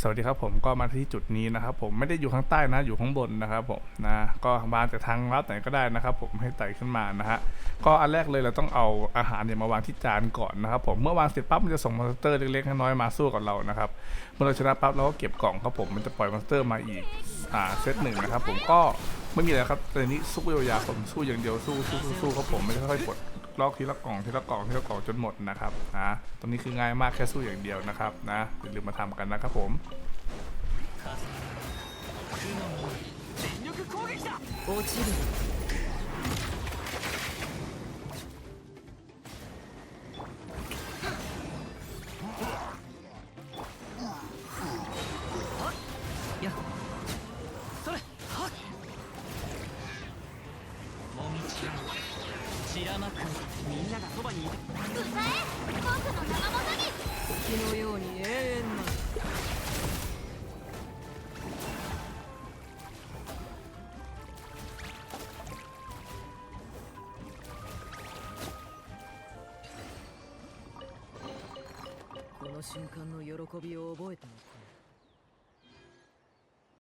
สวัสดีครับผมก็มาที่จุดนี้นะครับ ผมไม่ได้อยู่ข้างใต้นะอยู่ข้างบนนะครับผมนะก็มาจากทางลัดไหนก็ได้นะครับ ผมให้ไต่ขึ้นมานะฮะก็อันแรกเลยเราต้องเอาอาหารเนี่ยมาวางที่จานก่อนนะครับ ผมเมื่อวางเสร็จปั๊บมันจะส่งมอนสเตอร์เล็กๆน้อยๆมาสู้กับเรานะครับเมื่อเราชนะปั๊บเราก็เก็บกล่องครับผมมันจะปล่อยมอนสเตอร์มาอีกอ่าเซตหนึ่งนะครับ ผมก็ไม่มีอะไรครับแต่นี้สู้ยาวๆผมสู้อย่างเดียวสู้สู้สู้ครับผมไม่ค่อยๆกด ลอกทีละกล่องทีละกล่องทีละกล่องจนหมดนะครับนะตรงนี้คือง่ายมากแค่สู้อย่างเดียวนะครับนะอย่าลืมมาทำกันนะครับผม 落ちる 散らまくみんながそばにいて歌え僕の。名元に月のように永遠なこの瞬間の喜びを覚えておこ